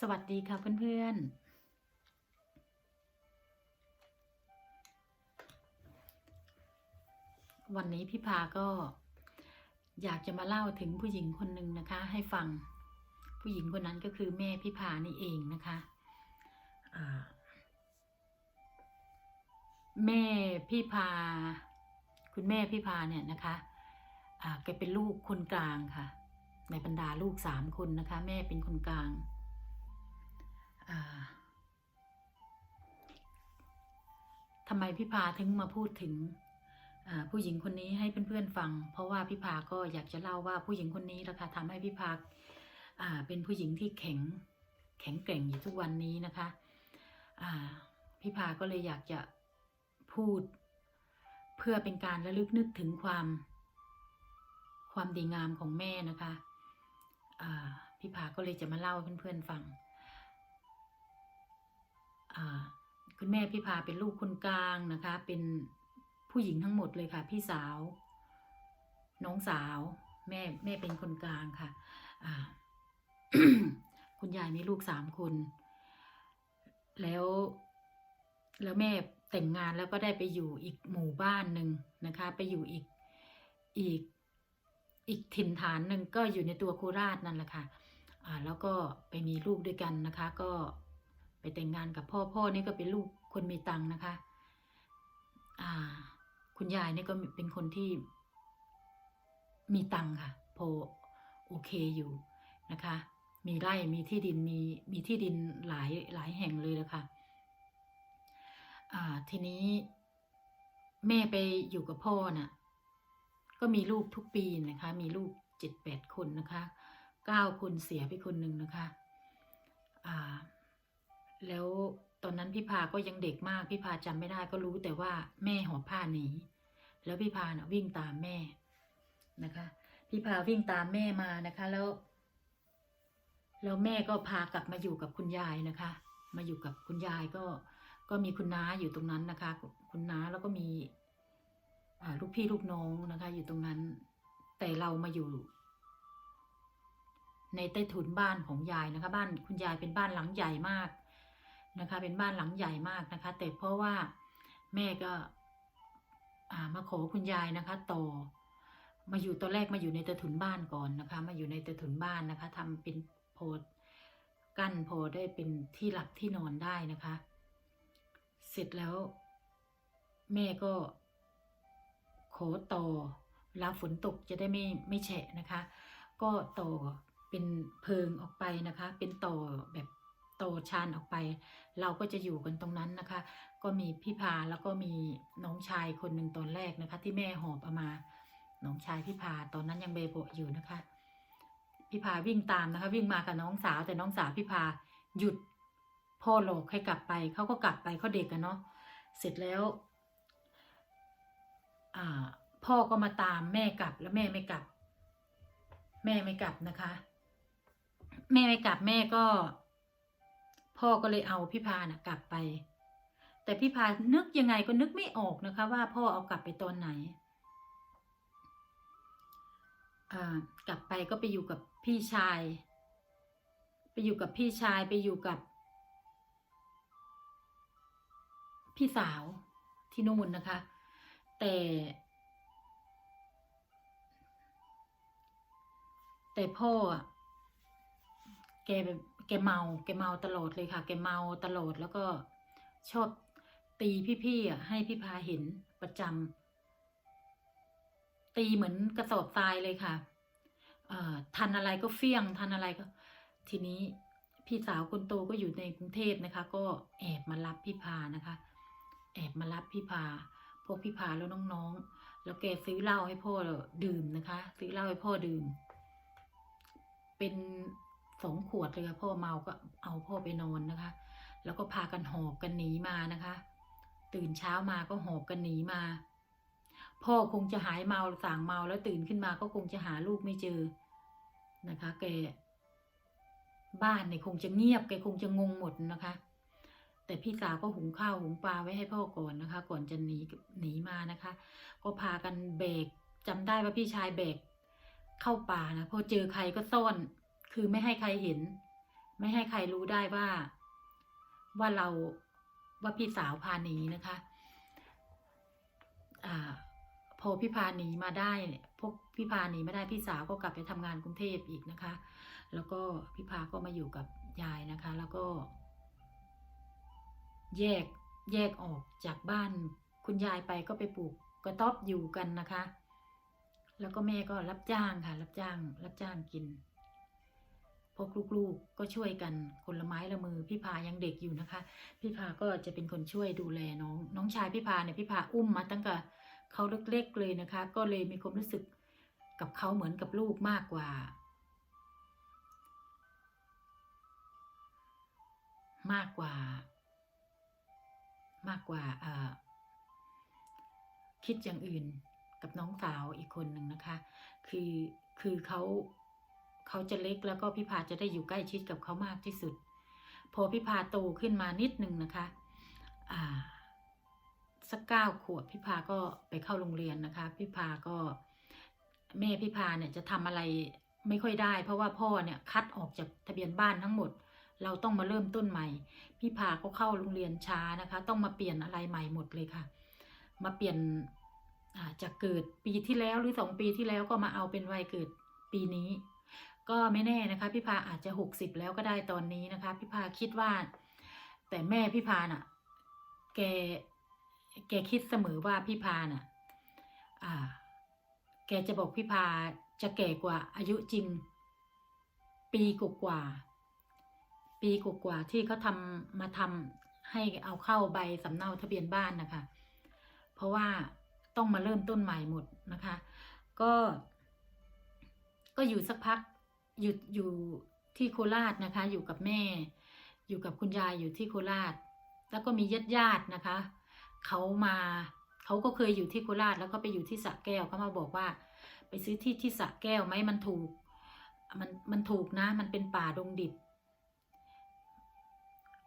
สวัสดีค่ะเพื่อนๆวันนี้พี่พาก็อยากจะมาเล่าถึงผู้หญิงคนหนึ่งนะคะ ให้ฟังผู้หญิงคนนั้นก็คือแม่พี่พานี่เองนะคะแม่พี่พา คุณแม่พี่พาเนี่ยนะคะแกเป็นลูกคนกลางค่ะ ในบรรดาลูกสามคนนะคะ แม่เป็นคนกลาง ทำไมพี่พาถึงมาพูดถึงผู้หญิงคนนี้ให้เพื่อนๆฟัง เพราะว่าพี่พาก็อยากจะเล่าว่าผู้หญิงคนนี้แหละคะทำให้พี่พาเป็นผู้หญิงที่แข็งแข็งแกร่งอยู่ทุกวันนี้นะคะพี่พาก็เลยอยากจะพูดเพื่อเป็นการระลึกนึกถึงความ ความดีงามของแม่นะคะพี่พาก็เลยจะมาเล่าให้เพื่อนๆฟัง คุณแม่พี่พาเป็นลูกคนกลางนะคะ เป็นผู้หญิงทั้งหมดเลยค่ะ พี่สาว น้องสาว แม่แม่เป็นคนกลางค่ะคุณยายมีลูกสามคน แล้ว แล้วแม่แต่งงานแล้วก็ได้ไปอยู่อีกหมู่บ้านหนึ่งนะคะ ไปอยู่อีกอีกอีกถิ่นฐานหนึ่งก็อยู่ในตัวโคราชนั่นแหละค่ะ อ่า แล้วก็ไปมีลูกด้วยกันนะคะ ก็ แต่งงานกับพ่อพ่อนี่ก็เป็นลูกคนมีตังค์นะคะ อ่า คุณยายนี่ก็เป็นคนที่มีตังค่ะ พอโอเคอยู่นะคะ มีไร่มีที่ดินมีมีที่ดินหลายหลายแห่งเลยนะคะอ่าทีนี้แม่ไปอยู่กับพ่อน่ะ ก็มีลูกทุกปีนะคะ มีลูกเจ็ดแปดคนนะคะเก้าคนเสียไปคนหนึ่งนะคะ อ่า แล้วตอนนั้นพี่พาก็ยังเด็กมากพี่พาจำไม่ได้ก็รู้แต่ว่าแม่หอบผ้าหนีแล้วพี่พาน่ะวิ่งตามแม่นะคะ พี่พาวิ่งตามแม่มานะคะ แล้วแล้วแม่ก็พากลับมาอยู่กับคุณยายนะคะ มาอยู่กับคุณยายก็ก็มีคุณน้าอยู่ตรงนั้นนะคะ คุณน้าแล้วก็มีลูกพี่ลูกน้องนะคะ อยู่ตรงนั้น แต่เรามาอยู่ ในใต้ถุนบ้านของยายนะคะ บ้านคุณยายเป็นบ้านหลังใหญ่มาก นะคะ เป็นบ้านหลังใหญ่มากนะคะ แต่เพราะว่าแม่ก็อ่ามาขอคุณยายนะคะต่อมาอยู่ตอนแรกมาอยู่ในต้ถุนบ้านก่อนนะคะ มาอยู่ในต้ถุนบ้านนะคะทำเป็นโพดกั้นพอได้เป็นที่หลับที่นอนได้นะคะ เสร็จแล้ว แม่ก็ขอต่อเวลาฝนตกจะได้ไม่ไม่แฉะนะคะ ก็ต่อเป็นเพิงออกไปนะคะ เป็นต่อแบบ โตชานออกไป เราก็จะอยู่กันตรงนั้นนะคะ ก็มีพี่พาแล้วก็มีน้องชายคนหนึ่งตอนแรกนะคะ ที่แม่หอบเอามาน้องชายพี่พาตอนนั้นยังเบโบอยู่นะคะพี่พาวิ่งตามนะคะ วิ่งมากับน้องสาวแต่น้องสาวพี่พาหยุดพ่อหลอกให้กลับไปเขาก็กลับไปเขาเด็กกันเนาะเสร็จแล้วพ่อก็มาตามแม่กลับแล้วแม่ไม่กลับ แม่ไม่กลับนะคะ แม่ไม่กลับแม่ก็ พ่อก็เลยเอาพี่พานะกลับไป แต่พี่พานึกยังไงก็นึกไม่ออกนะคะ ว่าพ่อเอากลับไปตอนไหนอ่ากลับไปก็ไปอยู่กับพี่ชาย ไปอยู่กับพี่ชายไปอยู่กับ พี่สาวที่นู่นนะคะ แต่ แต่พ่ออะแกแบบ แกเมาแกเมาตลอดเลยค่ะ แกเมาตลอดแล้วก็ชอบตีพี่ๆอะให้พี่พาเห็นประจำตีเหมือนกระสอบทรายเลยค่ะเอ่อทันอะไรก็เฟี้ยงทันอะไรก็ ทีนี้พี่สาวคนโตก็อยู่ในกรุงเทพนะคะ ก็แอบมารับพี่พานะคะ แอบมารับพี่พาพวกพี่พาแล้วน้องๆ แล้วแกซื้อเหล้าให้พ่อดื่มนะคะ ซื้อเหล้าให้พ่อดื่ม เป็น สองขวดเลยค่ะพ่อเมาก็เอาพ่อไปนอนนะคะ แล้วก็พากันหอบกันหนีมานะคะ ตื่นเช้ามาก็หอบกันหนีมา พ่อคงจะหายเมาสั่งเมาแล้วตื่นขึ้นมาก็คงจะหาลูกไม่เจอนะคะแกบ้านเนี่ยคงจะเงียบแกคงจะงงหมดนะคะ แต่พี่สาวก็หุงข้าวหุงปลาไว้ให้พ่อก่อนนะคะ ก่อนจะหนีหนีมานะคะ ก็พากันเบรกจำได้ว่าพี่ชายเบรกเข้าป่านะพอเจอใครก็ซ่อน คือไม่ให้ใครเห็น ไม่ให้ใครรู้ได้ว่า ว่าเราว่าพี่สาวพาหนีนะคะอ่าพอพี่พาหนีมาได้พวกพี่พาหนีไม่ได้พี่สาวก็กลับไปทำงานกรุงเทพอีกนะคะ แล้วก็พี่พาก็มาอยู่กับยายนะคะ แล้วก็ แยกแยกออกจากบ้านคุณยายไปก็ไปปลูกกระต๊อบอยู่กันนะคะ แล้วก็แม่ก็รับจ้างค่ะ รับจ้าง รับจ้างกิน พวกลูกๆก็ช่วยกันคนละไม้ละมือพี่พายังเด็กอยู่นะคะ พี่พาก็จะเป็นคนช่วยดูแลน้อง น้องชายพี่พาเนี่ยพี่พาอุ้มมาตั้งแต่เขาเล็กๆเลยนะคะ ก็เลยมีความรู้สึกกับเขาเหมือนกับลูกมากกว่า มากกว่า มากกว่าคิดอย่างอื่นกับน้องสาวอีกคนหนึ่งนะคะ คือคือเขา เขาจะเล็กแล้วก็พี่พาจะได้อยู่ใกล้ชิดกับเขามากที่สุด พอพี่พาโตขึ้นมานิดนึงนะคะอ่าสักเก้าขวบพี่พาก็ไปเข้าโรงเรียนนะคะพี่พาก็แม่พี่พาเนี่ยจะทำอะไรไม่ค่อยได้ เพราะว่าพ่อเนี่ยคัดออกจากทะเบียนบ้านทั้งหมด เราต้องมาเริ่มต้นใหม่พี่พาก็เข้าโรงเรียนช้านะคะ ต้องมาเปลี่ยนอะไรใหม่หมดเลยค่ะ มาเปลี่ยนอาจากเกิดปีที่แล้วหรือสองปีที่แล้วก็มาเอาเป็นวัยเกิดปีนี้ ก็ไม่แน่นะคะพี่พาอาจจะหกสิบแล้วก็ได้ตอนนี้นะคะพี่พาคิดว่า แต่แม่พี่พาน่ะ แกแกคิดเสมอว่าพี่พาน่ะอ่า แกจะบอกพี่พาจะแก่กว่าอายุจริง ปีกว่าปีกว่าที่เขาทำมาทำให้เอาเข้าใบสำเนาทะเบียนบ้านนะคะ เพราะว่าต้องมาเริ่มต้นใหม่หมดนะคะ ก็ ก็อยู่สักพัก อยู่อยู่ที่โคราชนะคะ อยู่กับแม่ อยู่กับคุณยายอยู่ที่โคราช แล้วก็มีญาติญาตินะคะเขามาเขาก็เคยอยู่ที่โคราชแล้วก็ไปอยู่ที่สระแก้วเขามาบอกว่า ไปซื้อที่ที่สระแก้วไหมมันถูก มันมันถูกนะ มันเป็นป่าดงดิบ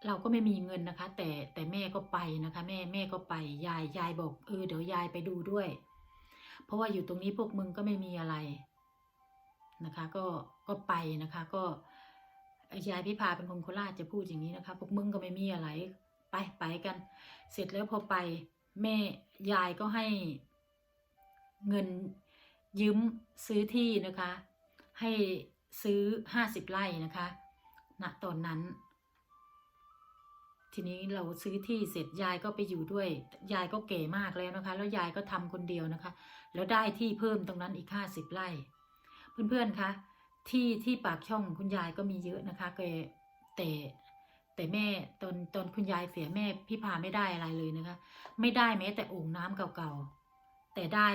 เราก็ไม่มีเงินนะคะ แต่แต่แม่ก็ไปนะคะ แม่แม่ก็ไปยายยายบอกเออเดี๋ยวยายไปดูด้วย เพราะว่าอยู่ตรงนี้พวกมึงก็ไม่มีอะไร นะคะก็ก็ไปนะคะก็ยายพิพาเป็นคนโคราชจะพูดอย่างนี้นะคะพวกมึงก็ไม่มีอะไร ไปไปกัน เสร็จแล้วพอไปแม่ยายก็ให้เงินยืมซื้อที่นะคะ ให้ซื้อห้าสิบไร่นะคะณตอนนั้น ทีนี้เราซื้อที่เสร็จยายก็ไปอยู่ด้วย ยายก็เก๋มากแล้วนะคะ แล้วยายก็ทำคนเดียวนะคะ แล้วได้ที่เพิ่มตรงนั้นอีกห้าสิบไร่ เพื่อนๆคะที่ที่ปากช่องคุณยายก็มีเยอะนะคะแกแต่แต่แม่ตอนตอนคุณยายเสียแม่พี่พาไม่ได้อะไรเลยนะคะ ไม่ได้แม้แต่โอ่งน้ำเก่าๆแต่ได้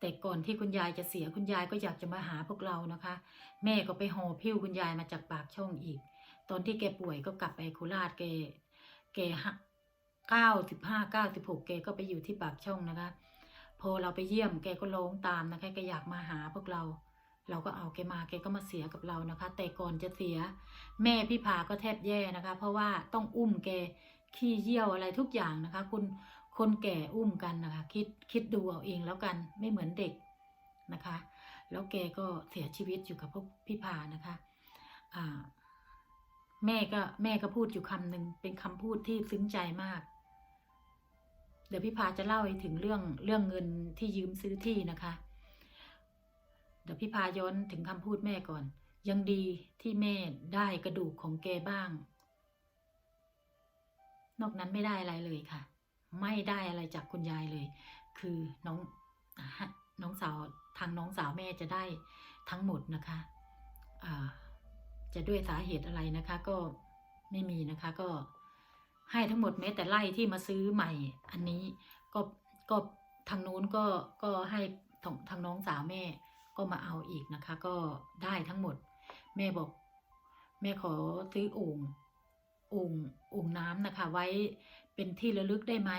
แต่ก่อนที่คุณยายจะเสียคุณยายก็อยากจะมาหาพวกเรานะคะ แม่ก็ไปหอพิ้วคุณยายมาจากปากช่องอีก ตอนที่แกป่วยก็กลับไปโคราชแกแกหักเก้าสิบห้าเก้าสิบหกแกก็ไปอยู่ที่ปากช่องนะคะ พอเราไปเยี่ยมแกก็ร้องตามนะคะแกอยากมาหาพวกเรา เราก็เอาแกมาแกก็มาเสียกับเรานะคะ แต่ก่อนจะเสีย แม่พี่พาก็แทบแย่นะคะ เพราะว่าต้องอุ้มแกขี้เยี่ยวอะไรทุกอย่างนะคะ คุณคนแก่อุ้มกันนะคะ คิดคิดดูเอาเองแล้วกันไม่เหมือนเด็กนะคะ แล้วแกก็เสียชีวิตอยู่กับพวกพี่พานะคะอ่าแม่ก็แม่ก็พูดอยู่คำหนึ่งเป็นคำพูดที่ซึ้งใจมาก เดี๋ยวพี่พาจะเล่าให้ถึงเรื่องเรื่องเงินที่ยืมซื้อที่นะคะ เดี๋ยวพี่พาย้อนถึงคำพูดแม่ก่อน ยังดีที่แม่ได้กระดูกของแกบ้าง นอกนั้นไม่ได้อะไรเลยค่ะ ไม่ได้อะไรจากคุณยายเลย คือน้องน้องสาวทางน้องสาวแม่จะได้ทั้งหมดนะคะจะด้วยสาเหตุอะไรนะคะก็ไม่มีนะคะก็ให้ทั้งหมดแม้แต่ไล่ที่มาซื้อใหม่ อันนี้ก็ก็ทางนู้นก็ก็ให้ทางน้องสาวแม่ ก็มาเอาอีกนะคะ ก็ได้ทั้งหมด แม่บอก แม่ขอซื้อโอ่งโอ่งโอ่งน้ำนะคะ ไว้เป็นที่ระลึกได้ไหม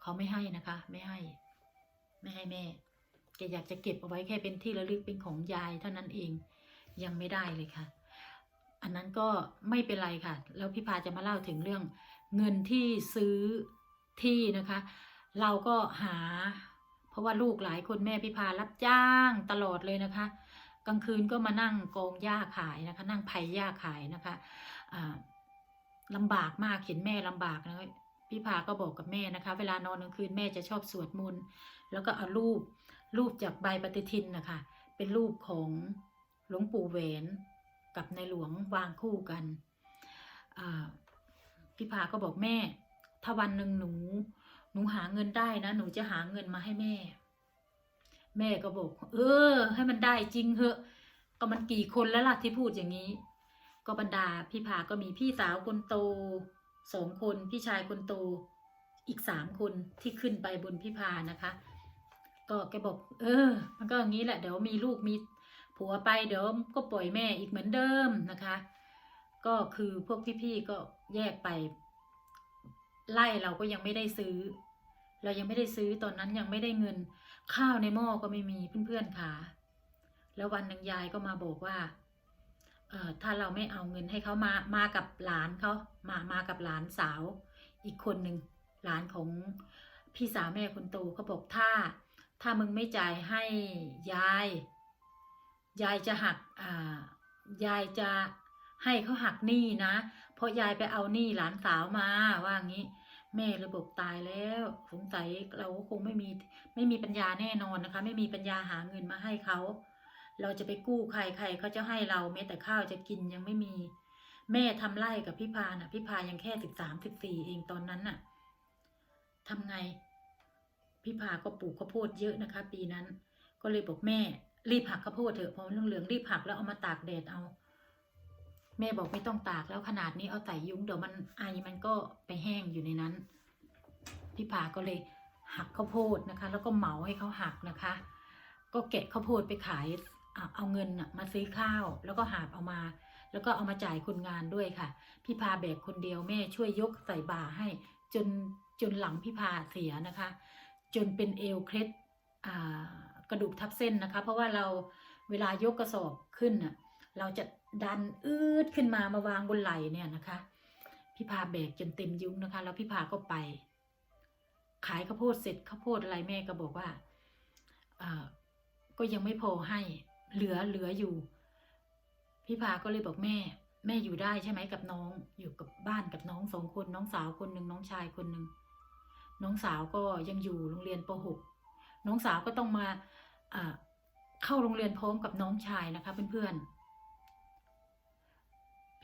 เขาไม่ให้นะคะ ไม่ให้ ไม่ให้แม่แกอยากจะเก็บเอาไว้แค่เป็นที่ระลึกเป็นของยายเท่านั้นเองยังไม่ได้เลยค่ะ อันนั้นก็ไม่เป็นไรค่ะ แล้วพี่พาจะมาเล่าถึงเรื่องเงินที่ซื้อที่นะคะ เราก็หา เพราะว่าลูกหลายคนแม่พี่พารับจ้างตลอดเลยนะคะ กลางคืนก็มานั่งกองหญ้าขายนะคะ นั่งไผ่หญ้าขายนะคะอ่าลำบากมากเห็นแม่ลำบากนะพี่พาก็บอกกับแม่นะคะ เวลานอนกลางคืนแม่จะชอบสวดมนต์แล้วก็เอารูปรูปจากใบปฏิทินนะคะ เป็นรูปของหลวงปู่แหวนกับในหลวงวางคู่กันพี่พาก็บอกแม่ ถ้าวันหนึ่งหนู หนูหาเงินได้นะ หนูจะหาเงินมาให้แม่ แม่ก็บอก เออ ให้มันได้จริงเหอะ ก็มันกี่คนแล้วล่ะที่พูดอย่างนี้ ก็บรรดาพี่พาก็มีพี่สาวคนโตสองคนพี่ชายคนโตอีกสามคนที่ขึ้นไปบนพี่พานะคะ ก็แกบอก เออ มันก็อย่างนี้แหละ เดี๋ยวมีลูกมีผัวไปเดี๋ยวก็ปล่อยแม่อีกเหมือนเดิมนะคะ ก็คือพวกพี่ๆก็แยกไป ไล่เราก็ยังไม่ได้ซื้อ เรายังไม่ได้ซื้อตอนนั้นยังไม่ได้เงิน ข้าวในหม้อก็ไม่มีเพื่อนๆค่ะแล้ววันหนึ่งยายก็มาบอกว่าเออถ้าเราไม่เอาเงินให้เขามามากับหลานเขามามากับหลานสาว อีกคนหนึ่งหลานของพี่สาวแม่คนโตเขาบอกถ้า ถ้ามึงไม่จ่ายให้ยาย ยายจะหักอ่ายายจะให้เขาหักหนี้นะ เพราะยายไปเอาหนี้หลานสาวมาว่างี้แม่ระบบตายแล้วสงสัยเราก็คงไม่มีไม่มีปัญญาแน่นอนนะคะ ไม่มีปัญญาหาเงินมาให้เขาเราจะไปกู้ใครใครเขาจะให้เราแม้แต่ข้าวจะกินยังไม่มี แม่ทำไร่กับพี่พาน่ะพี่พายังแค่สิบสามสิบสี่เองตอนนั้นน่ะทำไง พี่พาก็ปลูกข้าวโพดเยอะนะคะ ปีนั้น ก็เลยบอกแม่รีบหักข้าวโพดเถอะเพราะเหลืองรีบหักแล้วเอามาตากแดดเอา แม่บอกไม่ต้องตากแล้วขนาดนี้เอาใส่ยุ้งเดี๋ยวมันไอมันก็ไปแห้งอยู่ในนั้น พี่ผาก็เลยหักข้าวโพดนะคะ แล้วก็เหมาให้เขาหักนะคะ ก็แกะข้าวโพดไปขายเอาเงินมาซื้อข้าว แล้วก็หาบเอามา แล้วก็เอามาจ่ายคนงานด้วยค่ะ พี่พาแบกคนเดียวแม่ช่วยยกใส่บ่าให้ จนจนหลังพี่พาเสียนะคะ จนเป็นเอวเคล็ดกระดูกทับเส้นนะคะ เพราะว่าเราเวลายกกระสอบขึ้นน่ะเราจะ ดันอืดขึ้นมามาวางบนไหล่เนี่ยนะคะ พี่พาแบกจนเต็มยุ้งนะคะ แล้วพี่พาก็ไป ขายข้าวโพดเสร็จข้าวโพดอะไรแม่ก็บอกว่าอ่าก็ยังไม่พอให้เหลือเหลืออยู่ พี่พาก็เลยบอกแม่ แม่อยู่ได้ใช่ไหมกับน้อง อยู่กับบ้านกับน้องสองคนน้องสาวคนหนึ่งน้องชายคนหนึ่งน้องสาวก็ยังอยู่โรงเรียนป .6 น้องสาวก็ต้องมาอ่าเข้าโรงเรียนพร้อมกับน้องชายนะคะเพื่อนๆ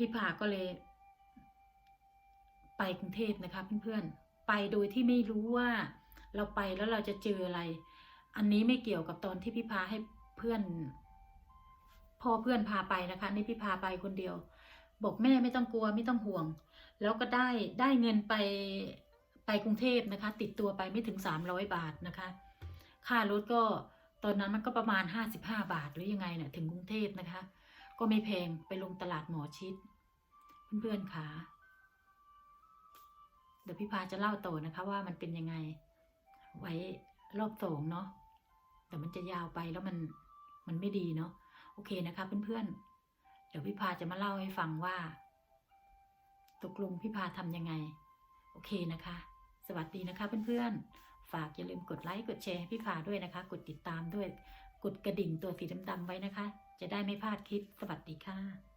พี่ผาก็เลย ไปกรุงเทพนะคะเพื่อนๆ ไปโดยที่ไม่รู้ว่าเราไปแล้วเราจะเจออะไร อันนี้ไม่เกี่ยวกับตอนที่พี่พาให้เพื่อนพ่อเพื่อนพาไปนะคะ นี่พี่พาไปคนเดียว บอกแม่ไม่ต้องกลัวไม่ต้องห่วง แล้วก็ได้ได้เงินไปไปกรุงเทพนะคะ ติดตัวไปไม่ถึงสามร้อยบาทนะคะ ค่ารถก็ตอนนั้นมันก็ประมาณห้าสิบห้าบาทหรือยังไงเนี่ยถึงกรุงเทพนะคะ ก็ไม่แพงไปลงตลาดหมอชิด เพื่อนๆค่ะเดี๋ยวพี่พาจะเล่าต่อนะคะว่ามันเป็นยังไง ไว้รอบสองเนาะแต่มันจะยาวไปแล้วมันมันไม่ดีเนาะโอเคนะคะเพื่อนๆเดี๋ยวพี่พาจะมาเล่าให้ฟังว่าตกลงพี่พาทำยังไง โอเคนะคะ สวัสดีนะคะเพื่อนๆ ฝากอย่าลืมกดไลค์กดแชร์ให้พี่พาด้วยนะคะ กดติดตามด้วย กดกระดิ่งตัวสีดำๆไว้นะคะ จะได้ไม่พลาดคลิปสวัสดีค่ะ